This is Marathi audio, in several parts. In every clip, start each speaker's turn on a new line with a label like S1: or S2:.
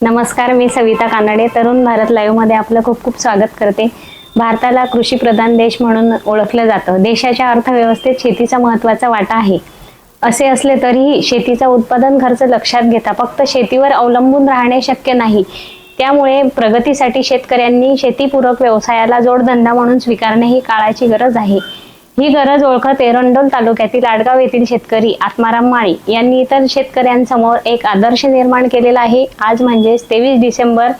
S1: नमस्कार मी सविता कानडे तरुण भारत लाईव्हमध्ये आपलं खूप खूप स्वागत करते. भारताला कृषी प्रधान देश म्हणून ओळखलं जातं. देशाच्या अर्थव्यवस्थेत शेतीचा महत्त्वाचा वाटा आहे. असे असले तरीही शेतीचा उत्पादन खर्च लक्षात घेता फक्त शेतीवर अवलंबून राहणे शक्य नाही. त्यामुळे प्रगतीसाठी शेतकऱ्यांनी शेतीपूरक व्यवसायाला जोडधंदा म्हणून स्वीकारणे ही काळाची गरज आहे. ही गरज ओळखत एरंडोल तालुक्यातील आडगाव येथील शेतकरी आत्माराम माळी यांनी इतर शेतकऱ्यांसमोर एक आदर्श निर्माण केलेला आहे. आज म्हणजेच तेवीस डिसेंबर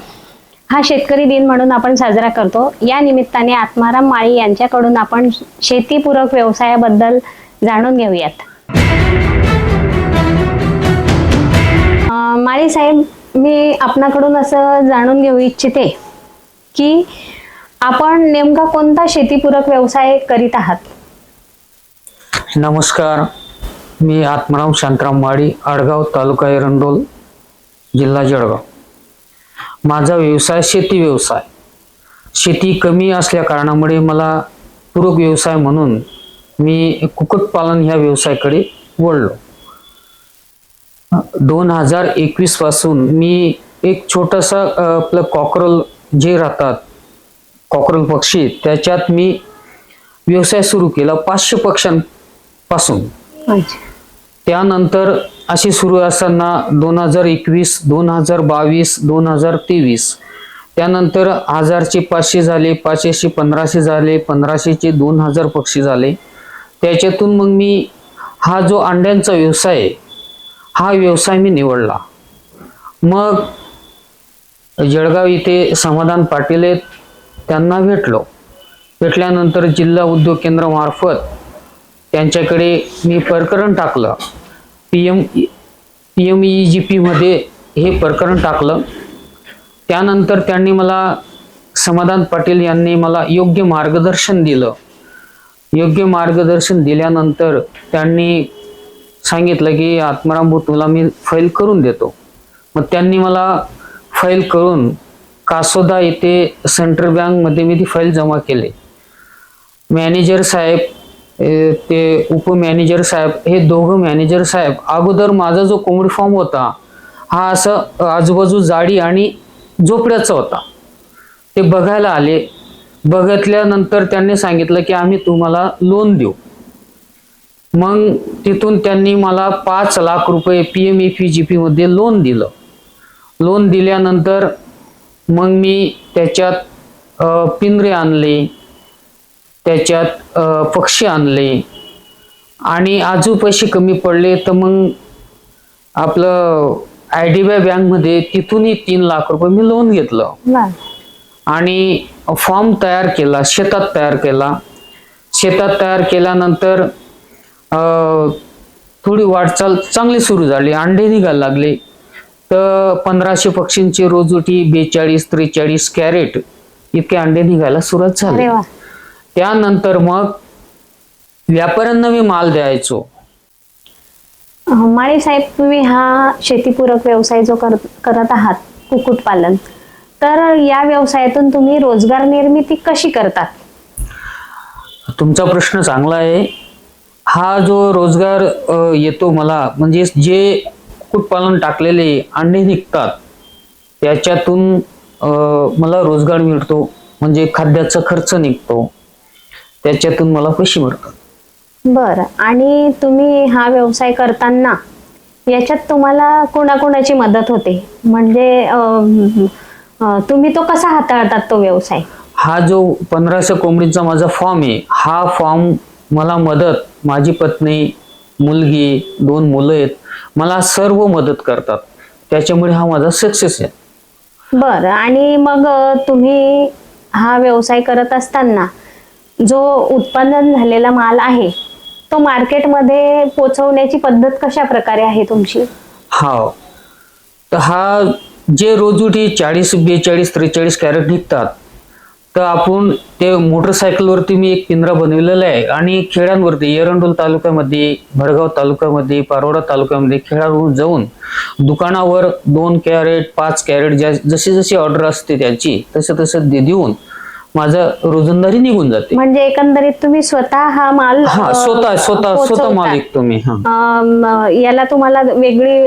S1: हा शेतकरी दिन म्हणून आपण साजरा करतो. या निमित्ताने आत्माराम माळी यांच्याकडून आपण शेतीपूरक व्यवसायाबद्दल जाणून घेऊयात. माळी साहेब मी आपणाकडून असं जाणून घेऊ इच्छिते की आपण नेमका कोणता शेतीपूरक व्यवसाय करीत आहात?
S2: नमस्कार. मी आत्माराम शांतराम माळी आडगाव तालुका एरंडोल जिल्हा जळगाव. माझा व्यवसाय शेती व्यवसाय. शेती कमी असल्या कारणामुळे मला पूरक व्यवसाय म्हणून मी कुक्कुटपालन ह्या व्यवसायाकडे वळलो. दोन हजार एकवीसपासून मी एक छोटासा आपलं कॉकरल जे राहतात कॉकरल पक्षी त्याच्यात मी व्यवसाय सुरू केला. पाचशे पक्ष्यां
S1: अच्छा.
S2: त्यानंतर अशी सुरू असताना दोन हजार एकवीस दोन हजार बावीस दोन हजार तेवीस. त्यानंतर हजारचे पाचशे झाले पाचशेचे पंधराशे झाले पंधराशेचे दोन हजार पक्षी झाले. त्याच्यातून मग मी हा जो अंड्यांचा व्यवसाय हा व्यवसाय मी निवडला. मग जळगाव इथे समाधान पाटील आहेत त्यांना भेटलो. भेटल्यानंतर जिल्हा उद्योग केंद्रामार्फत त्यांच्याकडे मी प्रकरण टाकलं. P M P M E G पीमध्ये हे प्रकरण टाकलं. त्यानंतर त्यांनी मला समाधान पाटील यांनी मला योग्य मार्गदर्शन दिलं. योग्य मार्गदर्शन दिल्यानंतर त्यांनी सांगितलं की आत्माराम तुला मी फाईल करून देतो. मग त्यांनी मला फाईल करून कासोदा येथे सेंट्रल बँकमध्ये मी ती फाईल जमा केली. मॅनेजर साहेब ते उप मॅनेजर साहेब हे दोघं मॅनेजर साहेब अगोदर माझा जो कोंबडी फॉर्म होता हा असं आजूबाजू जाडी आणि झोपड्याचा होता. ते बघायला आले. बघितल्यानंतर त्यांनी सांगितलं की आम्ही तुम्हाला लोन देऊ. मग तिथून त्यांनी मला पाच लाख रुपये P M A P G पीमध्ये लोन दिलं. लोन दिल्यानंतर मग मी त्याच्यात पिंजरे आणले. त्याच्यात पक्षी आणले. आणि आजू पैसे कमी पडले तर मग आपलं आय डी बी आय बँकमध्ये तिथूनही तीन लाख रुपये मी लोन घेतलं. आणि फॉर्म तयार केला शेतात तयार केला. शेतात तयार केल्यानंतर थोडी वाटचाल चांगली सुरू झाली अंडे निघायला लागले. तर पंधराशे पक्षींची रोजोटी बेचाळीस त्रेचाळीस कॅरेट इतके अंडे निघायला सुरुवात झाली. त्यानंतर मग व्यापाऱ्यांना मी माल द्यायचो.
S1: माळी साहेब तुम्ही हा शेतीपूरक व्यवसाय जो कर, करत आहात कुक्कुटपालन तर या व्यवसायातून तुम्ही रोजगार निर्मिती कशी करतात?
S2: तुमचा प्रश्न चांगला आहे. हा जो रोजगार येतो मला म्हणजे जे कुक्कुटपालन टाकलेले अंडे निघतात त्याच्यातून मला रोजगार मिळतो म्हणजे खाद्याचा खर्च निघतो. त्याच्यातून मला पैसे मिळतात
S1: बर. आणि तुम्ही हा व्यवसाय करताना याच्यात तुम्हाला कोणाकोणाची मदत होते? म्हणजे अं, अं, तुम्ही तो कसा हाताळतात तो व्यवसाय?
S2: हा जो पंधराशे कोंबडीचा माझा फॉर्म आहे हा फॉर्म मला मदत माझी पत्नी मुलगी दोन मुलं आहेत मला सर्व मदत करतात. त्याच्यामुळे हा माझा सक्सेस आहे.
S1: बर. आणि मग अं, तुम्ही हा व्यवसाय करत असताना जो उत्पादन झालेला माल आहे तो मार्केटमध्ये पोचवण्याची पद्धत कशा प्रकारे आहे तुमची?
S2: हा तर हा जे रोजूटी चाळीस बेचाळीस त्रेचाळीस कॅरेट निघतात तर आपण ते मोटरसायकलवरती मी एक पिंजरा बनवलेला आहे आणि खेड्यांवरती एरंडोल तालुक्यामध्ये भडगाव तालुक्यामध्ये पारोडा तालुक्यामध्ये खेळाडू जाऊन दुकानावर दोन कॅरेट पाच कॅरेट ज्या जशी जशी ऑर्डर असते त्याची तसं तसं दे देऊन माझं रोजंदारी निघून जाते.
S1: म्हणजे एकंदरीत तुम्ही स्वतः हा माल
S2: हा
S1: अ,
S2: स्वतः स्वतः स्वतः. माल विकतो मी हा.
S1: अम, याला तुम्हाला वेगळी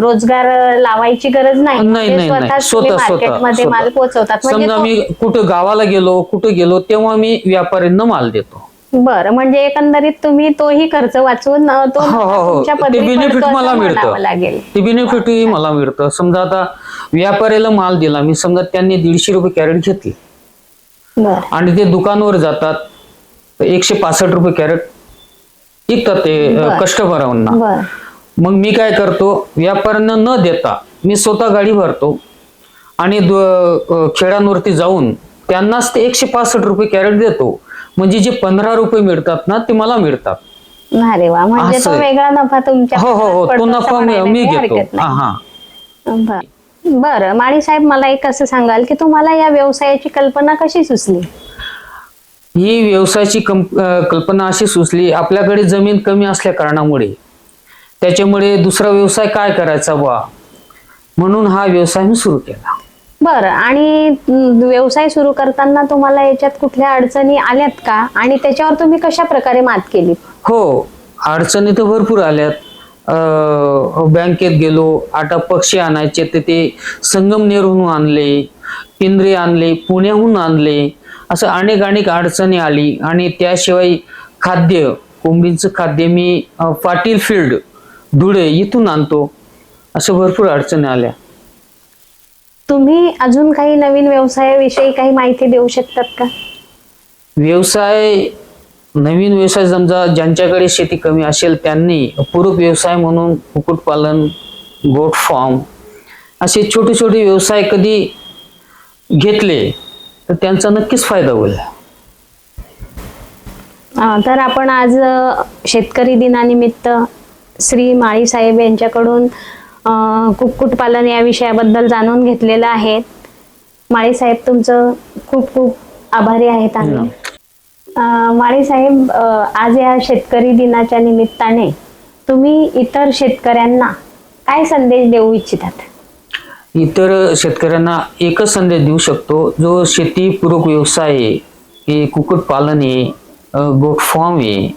S1: रोजगार लावायची गरज नाही.
S2: नाही नाही नाही.
S1: स्वतःच तुम्ही
S2: स्वतः स्वतः
S1: मार्केटमध्ये माल. पोहोचवतात. म्हणजे
S2: समजा मी कुठं गावाला गेलो कुठं गेलो तेव्हा मी व्यापाऱ्यांना माल देतो.
S1: बरं म्हणजे एकंदरीत तुम्ही तोही खर्च वाचवून अ, तो
S2: हो हो हो.
S1: तुमच्या
S2: ते
S1: पदरी
S2: बेनिफिट
S1: पडतो
S2: मला
S1: असं म्हणावं
S2: मिळतं
S1: लागेल.
S2: ते बेनिफिटही मला मिळतं. समजा आता व्यापाऱ्याला माल दिला मी समजा त्यांनी दीडशे रुपये कॅरेट घेतले. आणि ते दुकानावर जातात. एकशे पासष्ट रुपये कॅरेट. विकतात ते. कस्टमरांना. मग मी काय करतो व्यापाऱ्यांना न देता मी स्वतः गाडी भरतो आणि खेड्यांवरती जाऊन त्यांनाच ते एकशे पासष्ट रुपये कॅरेट देतो. म्हणजे जे पंधरा रुपये मिळतात ना ते मला मिळतात.
S1: म्हणजे. वेगळा नफा तुमच्या
S2: हो हो हो तो नफा मी घेतो. हा. हा.
S1: बरं माळी साहेब मला एक असं सांगाल की तुम्हाला या व्यवसायाची कल्पना कशी सुचली?
S2: ही व्यवसायाची कंप- अ, कल्पना अशी सुचली आपल्याकडे जमीन कमी असल्या कारणामुळे. त्याच्यामुळे दुसरा व्यवसाय काय करायचा बा म्हणून हा व्यवसाय मी सुरू केला.
S1: बरं आणि अं, व्यवसाय सुरू करताना तुम्हाला याच्यात कुठल्या अडचणी आल्यात का? आणि त्याच्यावर तुम्ही कशा प्रकारे मात केली?
S2: हो अडचणी तर भरपूर आल्यात. बँकेत गेलो आता पक्षी आणायचे तर ते संगमनेरहून आणले पिंजरे आणले पुण्याहून आणले. असं अनेक अनेक अडचणी आली आणि त्याशिवाय खाद्य कोंबडीचं खाद्य मी पाटील फील्ड धुळे इथून आणतो. असं भरपूर अडचणी आल्या.
S1: तुम्ही अजून काही नवीन व्यवसायाविषयी काही माहिती देऊ शकतात का?
S2: व्यवसाय नवीन व्यवसाय समजा ज्यांच्याकडे शेती कमी असेल त्यांनी पूरक व्यवसाय म्हणून कुक्कुटपालन गोट फार्म असे छोटे छोटे व्यवसाय कधी घेतले तर त्यांचा नक्कीच फायदा होईल.
S1: तर आपण आज शेतकरी दिनानिमित्त श्री माळी साहेब यांच्याकडून कुक्कुटपालन या विषयाबद्दल जाणून घेतलेलं आहे. माळी साहेब तुमचं खूप खूप आभारी आहेत आम्ही. अं, माळी साहेब आज या शेतकरी दिनाच्या निमित्ताने तुम्ही इतर शेतकऱ्यांना काय संदेश देऊ इच्छितात?
S2: इतर शेतकऱ्यांना एकच संदेश देऊ शकतो जो शेतीपूरक व्यवसाय आहे हे कुक्कुटपालन आहे गोट फॉर्म आहे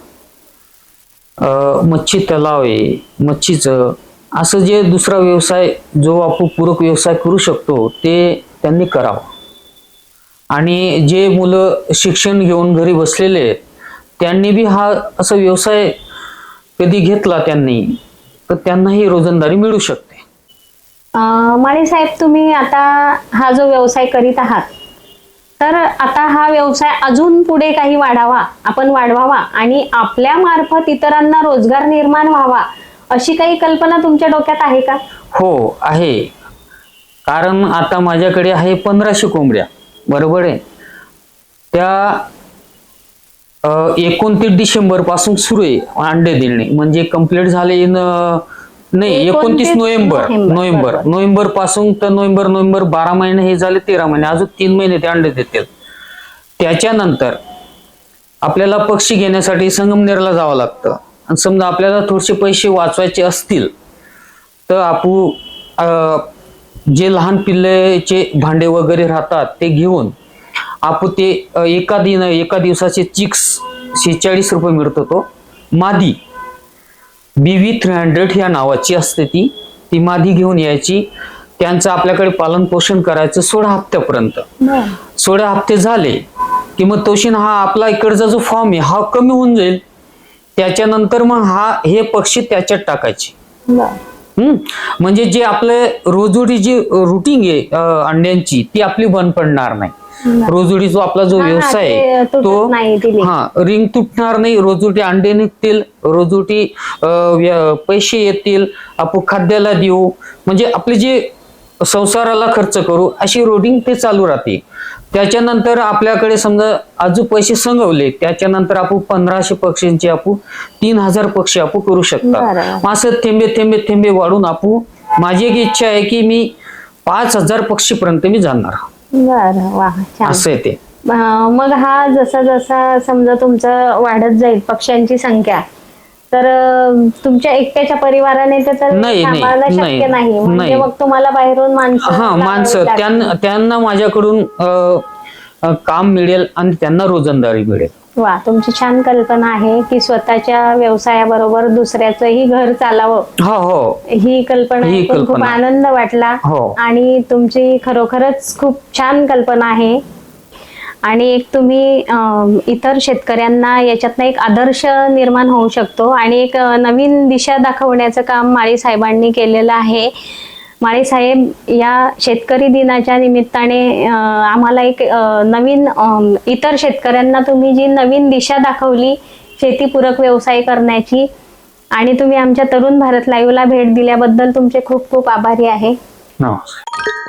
S2: मच्छी तलाव आहे मच्छीचं असं जे दुसरा व्यवसाय जो आपण पूरक व्यवसाय करू शकतो ते त्यांनी करावं. आणि जे मुलं शिक्षण घेऊन घरी बसलेले त्यांनी बी हा असा व्यवसाय कधी घेतला त्यांनी? तर त्यांनाही रोजंदारी मिळू शकते.
S1: माळी साहेब तुम्ही आता हा जो व्यवसाय करीत आहात तर आता हा व्यवसाय अजून पुढे काही वाढावा आपण वाढवावा आणि आपल्या मार्फत इतरांना रोजगार निर्माण व्हावा अशी काही कल्पना तुमच्या डोक्यात आहे का?
S2: हो आहे. कारण आता माझ्याकडे आहे पंधराशे कोंबड्या. बरोबर आहे. त्या एकोणतीस डिसेंबरपासून सुरू आहे अंडे देणे. म्हणजे कंप्लीट झाले इन नाही एकोणतीस
S1: 29
S2: नोव्हेंबर
S1: नोव्हेंबर,
S2: नोव्हेंबरपासून तर नोव्हेंबर नोव्हेंबर बारा महिने हे झाले तेरा महिने. अजून तीन महिने ते अंडे देतील. त्याच्यानंतर आपल्याला पक्षी घेण्यासाठी संगमनेरला जावं लागतं. आणि समजा आपल्याला थोडेसे पैसे वाचवायचे असतील तर आपू अ, जे लहान पिल्लेचे भांडे वगैरे राहतात ते घेऊन आपू ते एका दिन एका दिवसाचे चिक्स शेहेचाळीस रुपये मिळतो तो. मादी बी व्ही थ्री हंड्रेड ह्या नावाची असते ती. ती मादी घेऊन यायची. त्यांचं आपल्याकडे पालन पोषण करायचं सोळा हप्त्यापर्यंत. सोळा हप्ते झाले की मग तोशीन हा आपला इकडचा जो फॉर्म आहे हा कमी होऊन जाईल. त्याच्यानंतर मग हा हे पक्षी त्याच्यात टाकायचे. म्हणजे जे आपले रोजोडी जी रुटीन आहे अंड्यांची ती आपली बंद पडणार नाही. रोजोडी जो आपला जो व्यवसाय
S1: ते
S2: आहे तो. हा रिंग तुटणार नाही रोजोटी अंडे निघतील रोजोटी पैसे येतील आपण खाद्याला देऊ. म्हणजे आपले जे संसाराला खर्च करू अशी रोडिंग ते चालू राहते. त्याच्यानंतर आपल्याकडे समजा अजून पैसे संगवले त्याच्यानंतर आपण पंधराशे पक्षींचे आपण तीन हजार पक्षी आपण करू. मग असं थेंबे थेंबे थेंबे वाढून आपण माझी एक इच्छा आहे की मी पाच हजार पक्षीपर्यंत मी जाणार. असं आहे ते.
S1: मग हा जसा जसा समजा तुमचं वाढत जाईल पक्ष्यांची संख्या तर तुमच्या एकट्याच्या परिवाराने ते तर
S2: नाही, नाही,
S1: सांभाळणं शक्य
S2: नाही,
S1: म्हणजे
S2: नाही.
S1: मग तुम्हाला बाहेरून माणसं
S2: हा
S1: लावावी
S2: माणसं
S1: लागतील.
S2: त्यांना त्यांना माझ्याकडून अं, अ, काम मिळेल आणि त्यांना रोजंदारी मिळेल
S1: वा तुमची छान कल्पना आहे की स्वतःच्या व्यवसायाबरोबर दुसऱ्याचंही घर चालावं
S2: हो हो
S1: ही कल्पना
S2: ही
S1: ऐकून खूप
S2: कल्पना.
S1: आनंद वाटला
S2: हो.
S1: आणि तुमची खरोखरच खूप छान कल्पना आहे आणि एक तुम्ही इतर शेतकऱ्यांना याच्यातनं एक आदर्श निर्माण होऊ शकतो. आणि एक नवीन दिशा दाखवण्याचं काम माळी साहेबांनी केलेलं आहे. माळी साहेब या शेतकरी दिनाच्या निमित्ताने आम्हाला एक नवीन इतर शेतकऱ्यांना तुम्ही जी नवीन दिशा दाखवली शेतीपूरक व्यवसाय करण्याची आणि तुम्ही आमच्या तरुण भारत लाईव्हला भेट दिल्याबद्दल तुमचे खूप खूप आभारी आहे.
S2: नमस्कार.